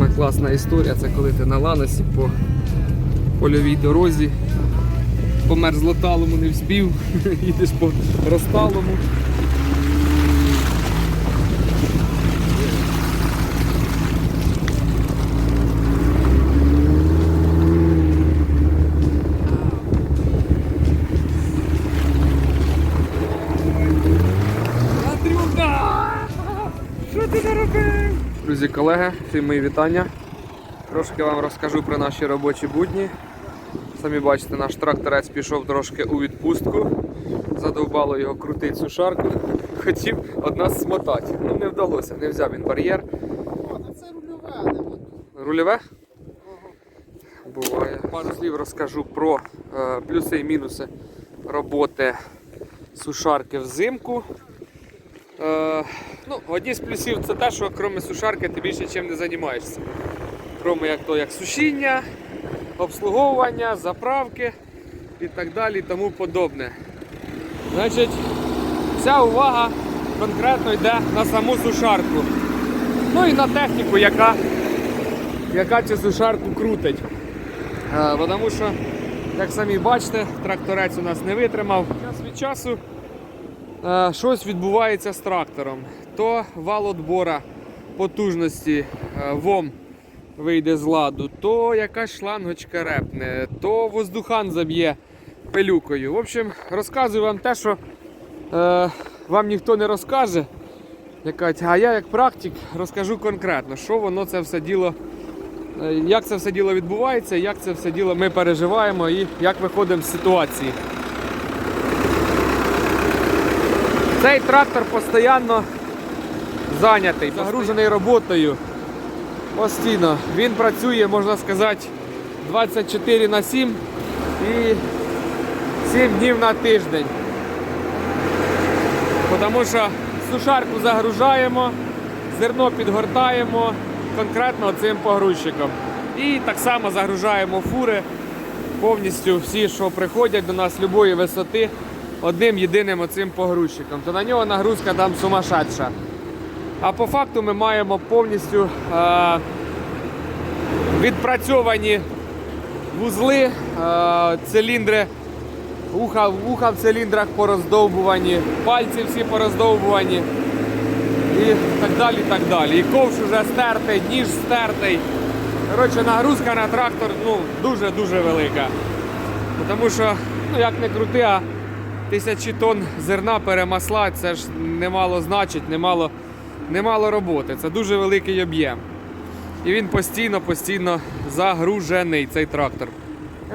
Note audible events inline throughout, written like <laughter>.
Саме класна історія це коли ти на ланосі по польовій дорозі, по мерзлоталому не вспів, <laughs> їдеш по розталому. Що ти наробив? Друзі, колеги, всім мої вітання. Трошки вам розкажу про наші робочі будні. Самі бачите, наш тракторець пішов трошки у відпустку. Задовбало його крутить сушарку. Хотів од нас смотати. Ну не вдалося, не взяв він бар'єр. О, це рульове. Рульове? Буває. Пару слів розкажу про е, плюси і мінуси роботи сушарки взимку. Е, ну, одні з плюсів це те, що крім сушарки ти більше чим не займаєшся. Крім як то, як сушіння, обслуговування, заправки і так далі тому подобне. Значить, вся увага конкретно йде на саму сушарку. Ну і на техніку, яка яка цю сушарку крутить. Е, тому що, як самі бачите, тракторець у нас не витримав. Час від часу щось відбувається з трактором. То вал отбора потужності е, ВОМ вийде з ладу, то якась шлангочка репне, то воздухан заб'є пилюкою. В общем, розказую вам те, що е, вам ніхто не розкаже. А я як практик розкажу конкретно, що воно це все діло, е, як це все діло відбувається, як це все діло ми переживаємо і як виходимо з ситуації. Цей трактор постійно зайнятий, загружений роботою. Постійно. Він працює, можна сказати, 24 на 7 і 7 днів на тиждень. Тому що сушарку загружаємо, зерно підгортаємо конкретно цим погрузчиком. І так само загружаємо фури повністю всі, що приходять до нас будь-якої висоти, одним єдиним оцим погрузчиком. То на нього нагрузка там сумасшедша. А по факту ми маємо повністю е, відпрацьовані вузли, е, циліндри, Уха, вуха в циліндрах пороздовбувані, пальці всі пороздовбувані і так далі. так далі. І ковш вже стертий, ніж стертий. Коротше, нагрузка на трактор ну, дуже-дуже велика. Тому що, ну як не крути, а тисячі тонн зерна перемасла, це ж немало значить, немало, немало роботи. Це дуже великий об'єм. І він постійно-постійно загружений, цей трактор.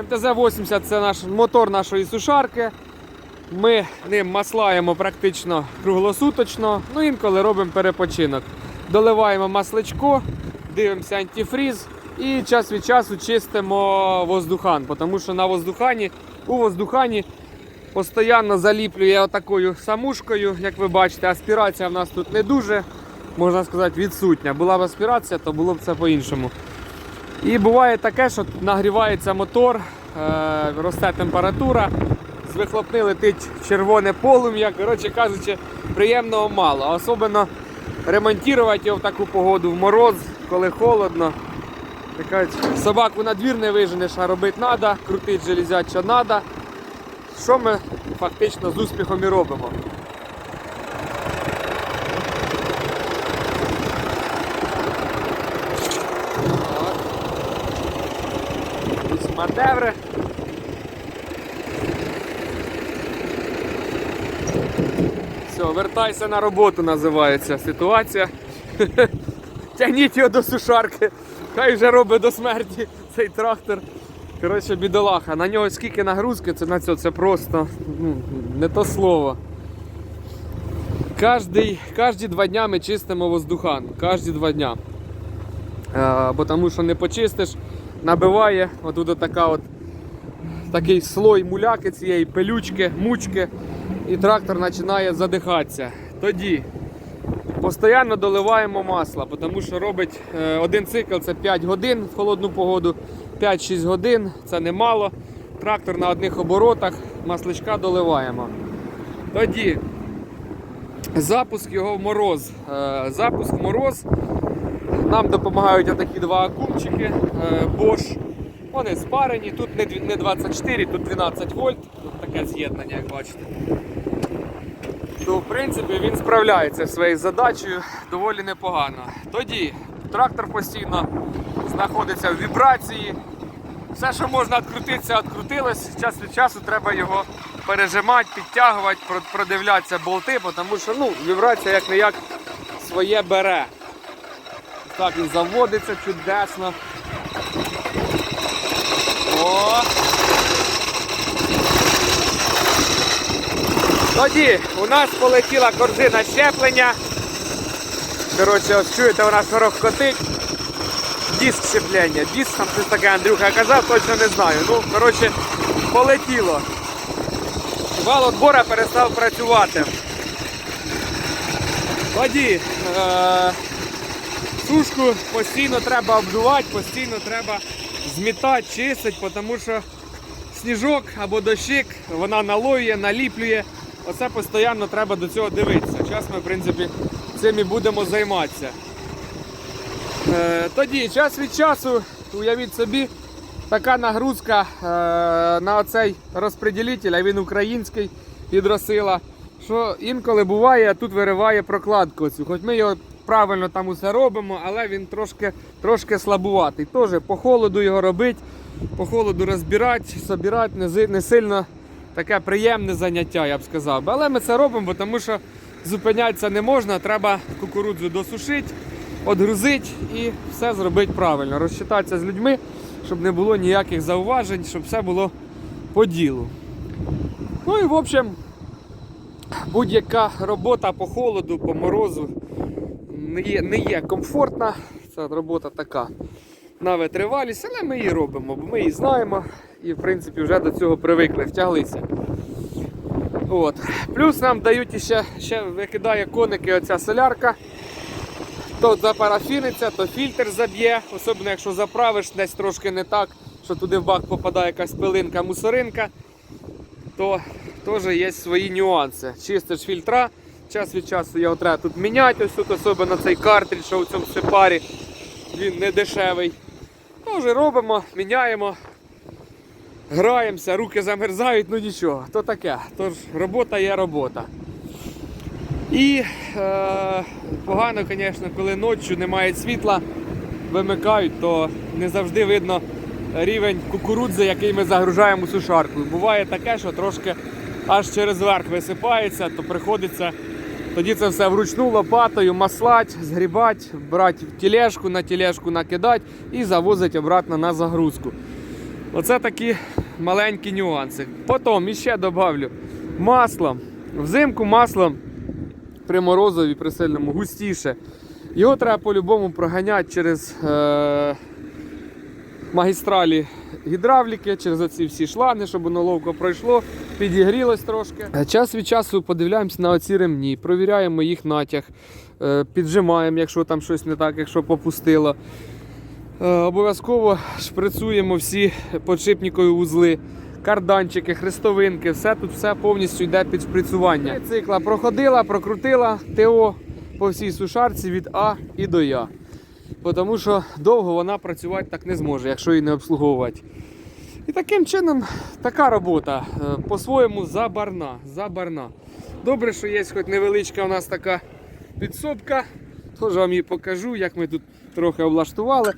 МТЗ-80 це наш мотор нашої сушарки. Ми ним маслаємо практично круглосуточно, ну інколи робимо перепочинок. Доливаємо масличко, дивимося антифріз і час від часу чистимо воздухан, тому що на воздухані, у воздухані постійно заліплює отакою самушкою, як ви бачите, аспірація в нас тут не дуже, можна сказати, відсутня. Була б аспірація, то було б це по-іншому. І буває таке, що нагрівається мотор, е, росте температура, з вихлопни летить червоне полум'я. Коротше кажучи, приємного мало. Особливо ремонтувати його в таку погоду в мороз, коли холодно. Собаку на двір не виженеш, а робити треба, крутити железяча треба. Що ми фактично з успіхом і робимо. Якісь Мандеври. Все, вертайся на роботу, називається ситуація. <laughs> Тягніть його до сушарки. Хай вже робить до смерті цей трактор. Коротше, бідолаха. На нього скільки нагрузки, це на це, це просто ну, не то слово. Кожні, кожні два дня ми чистимо воздухан. Кожні два дня. Е, бо тому що не почистиш, набиває отут така от такий слой муляки цієї пилючки, мучки, і трактор починає задихатися. Тоді постійно доливаємо масло, тому що робить е, один цикл це 5 годин в холодну погоду, 5-6 годин це немало. Трактор на одних оборотах, масличка доливаємо. Тоді запуск його в мороз. Е, Запуск в мороз нам допомагають отакі два акумчики е, Bosch. Вони спарені, тут не не 24, тут 12 вольт, тут таке з'єднання, як бачите. То, в принципі, він справляється зі своєю задачею доволі непогано. Тоді трактор постійно знаходиться в вібрації. Все, що можна відкрутитися, відкрутилось. Час від часу треба його пережимати, підтягувати, продивлятися болти, тому що ну, вібрація як не як своє бере. Так, він заводиться чудесно. О! Тоді у нас полетіла корзина щеплення. Коротше, ось чуєте, вона шорохкотить. Диск щеплення. Диск там щось таке Андрюха казав, точно не знаю. Ну, коротше, полетіло. Вал отбора перестав працювати. Тоді е- сушку постійно треба обдувати, постійно треба змітати, чистити, тому що сніжок або дощик, вона налоює, наліплює. Оце постійно треба до цього дивитися. Зараз ми, в принципі, цим і будемо займатися. Е, тоді, час від часу, уявіть собі, така нагрузка е, на оцей розпреділитель, а він український гідросила, що інколи буває, тут вириває прокладку цю. Хоч ми його правильно там усе робимо, але він трошки, трошки слабуватий. Теж по холоду його робити, по холоду розбирати, собирати не, сильно таке приємне заняття, я б сказав. Але ми це робимо, тому що зупинятися не можна, треба кукурудзу досушити, відгрузити і все зробити правильно. Розчитатися з людьми, щоб не було ніяких зауважень, щоб все було по ділу. Ну і в общем, будь-яка робота по холоду, по морозу не є, не є комфортна. Ця робота така на витривалість, але ми її робимо, бо ми її знаємо і в принципі вже до цього привикли, втяглися. От. Плюс нам дають ще, ще викидає коники оця солярка. То запарафіниться, то фільтр заб'є, особливо якщо заправиш десь трошки не так, що туди в бак попадає якась пилинка, мусоринка, то теж є свої нюанси. Чистиш фільтра, час від часу його треба тут міняти, ось тут особливо цей картридж, що в цьому сепарі, він не дешевий. Теж робимо, міняємо, граємося, руки замерзають, ну нічого, то таке. Тож робота є робота. І е, погано, звісно, коли ночі немає світла, вимикають, то не завжди видно рівень кукурудзи, який ми загружаємо сушарку. Буває таке, що трошки аж через верх висипається, то приходиться тоді це все вручну лопатою маслать, згрібати, брати в тележку, на тележку накидати і завозити обратно на загрузку. Оце такі маленькі нюанси. Потім іще додавлю масло. Взимку маслом при морозові, при сильному густіше. Його треба по-любому проганяти через е, магістралі гідравліки, через оці всі шланги, щоб воно ловко пройшло, підігрілось трошки. Е, Час від часу подивляємося на оці ремні, провіряємо їх натяг, е, піджимаємо, якщо там щось не так, якщо попустило. Е, Обов'язково шприцуємо всі подшипникові вузли, карданчики, хрестовинки, все тут все повністю йде під шприцювання. Три Цикла проходила, прокрутила ТО по всій сушарці від А і до Я. Тому що довго вона працювати так не зможе, якщо її не обслуговувати. І таким чином така робота е, по-своєму забарна. забарна. Добре, що є хоч невеличка у нас така підсобка. Теж вам її покажу, як ми тут трохи облаштували.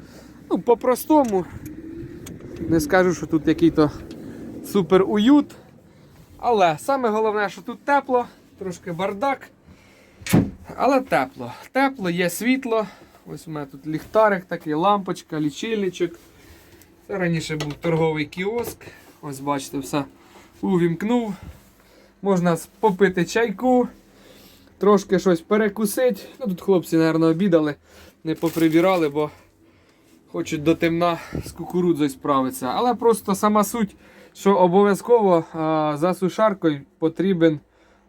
Ну, по-простому. Не скажу, що тут який-то супер уют. Але саме головне, що тут тепло, трошки бардак. Але тепло. Тепло, є світло. Ось у мене тут ліхтарик, такий, лампочка, лічильничок. Це раніше був торговий кіоск. Ось бачите, все увімкнув. Можна попити чайку, трошки щось перекусити. Ну, тут хлопці, мабуть, обідали, не поприбирали, бо хочуть до темна з кукурудзою справитися. Але просто сама суть, що обов'язково а, за сушаркою потрібен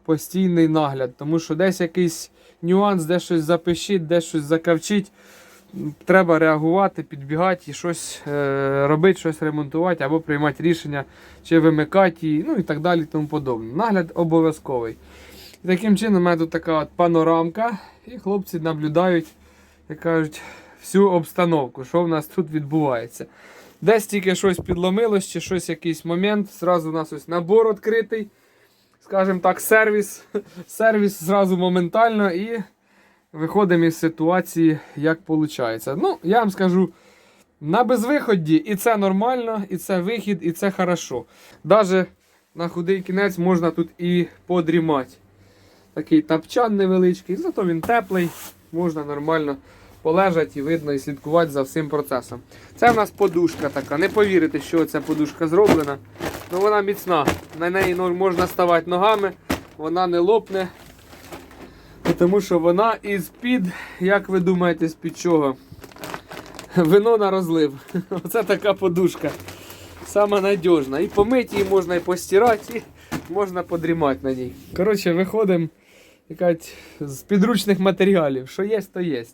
постійний нагляд, тому що десь якийсь нюанс, де щось запишіть, де щось закавчить. Треба реагувати, підбігати і щось е, робити, щось ремонтувати або приймати рішення, чи вимикати її, ну і так далі. Тому подобне. Нагляд обов'язковий. І таким чином, у мене тут така от панорамка, і хлопці наблюдають, як кажуть, всю обстановку, що в нас тут відбувається. Десь тільки щось підломилось, чи щось якийсь момент. Зразу у нас ось набор відкритий. Скажімо так, сервіс. <laughs> Сервіс зразу моментально і виходимо із ситуації, як виходить. Ну, я вам скажу, на безвиході і це нормально, і це вихід, і це хорошо. Даже на худий кінець можна тут і подрімати. Такий тапчан невеличкий, зато він теплий, можна нормально полежати і видно і слідкувати за всім процесом. Це в нас подушка така. Не повірите, що ця подушка зроблена. Ну вона міцна. На неї ну, можна ставати ногами, вона не лопне. Тому що вона із-під, як ви думаєте, з-під чого? Вино на розлив. <laughs> Оце така подушка. Сама надіжна. І помити її можна, і постирати, і можна подрімати на ній. Коротше, виходимо з підручних матеріалів. Що є, то є.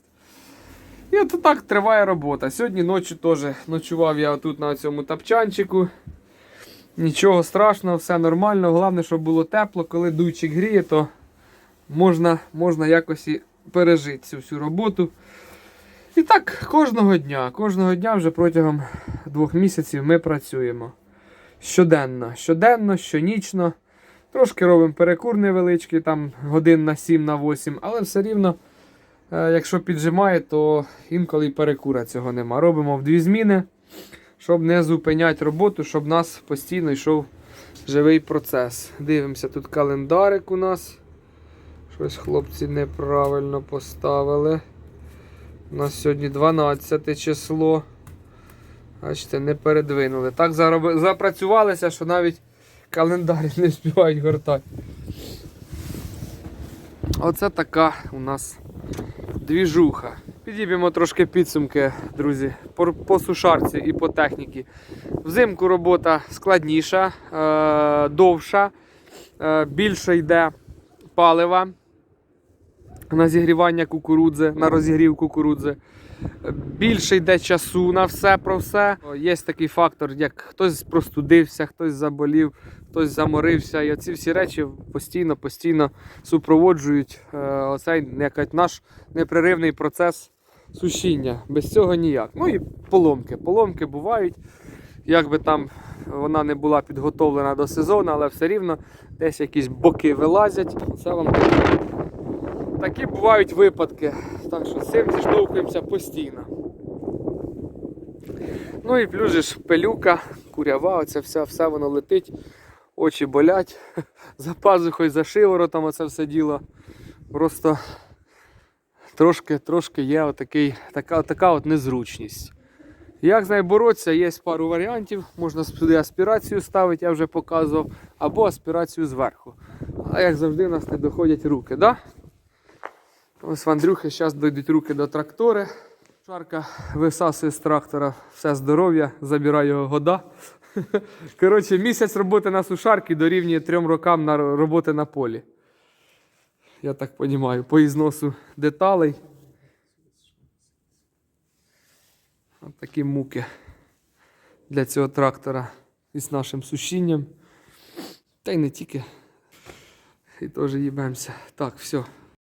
І от так триває робота. Сьогодні ночі теж ночував я тут на цьому тапчанчику. Нічого страшного, все нормально. Головне, щоб було тепло. Коли дуйчик гріє, то можна, можна якось і пережити цю всю роботу. І так кожного дня, кожного дня вже протягом двох місяців ми працюємо. Щоденно, щоденно, щонічно. Трошки робимо перекур невеличкий, там годин на 7 на 8, але все рівно, якщо піджимає, то інколи перекура цього нема. Робимо в дві зміни, щоб не зупиняти роботу, щоб у нас постійно йшов живий процес. Дивимося, тут календарик у нас. Щось хлопці неправильно поставили. У нас сьогодні 12 число. Бачите, не передвинули. Так зароби... запрацювалися, що навіть календар <laughs> не співають гортати. Оце така у нас двіжуха. Підіб'ємо трошки підсумки, друзі, по, по сушарці і по техніці. Взимку робота складніша, е, довша, е, більше йде палива на зігрівання кукурудзи, на розігрів кукурудзи. Більше йде часу на все про все. Є такий фактор, як хтось простудився, хтось заболів, хтось заморився. І оці всі речі постійно, постійно супроводжують е, оцей наш непреривний процес сушіння. Без цього ніяк. Ну і поломки. Поломки бувають. Як би там вона не була підготовлена до сезону, але все рівно десь якісь боки вилазять. Це вам Такі бувають випадки. Так що з цим зіштовхуємося постійно. Ну і плюс ж пилюка, курява, оце все, все воно летить, очі болять, <laughs> за пазухою, за шиворотом оце все діло. Просто трошки, трошки є отакий, така, така от незручність. Як з нею боротися, є пару варіантів. Можна сюди аспірацію ставити, я вже показував, або аспірацію зверху. А як завжди, у нас не доходять руки. Да? Ось в Андрюхи зараз дійдуть руки до трактори. Шарка висасує з трактора все здоров'я, забирає його года. <laughs> Коротше, місяць роботи на сушарці дорівнює трьом рокам на роботи на полі. Я так розумію, по ізносу деталей. От такі муки для цього трактора із нашим сушінням. Та й не тільки. І теж їбемося. Так, все.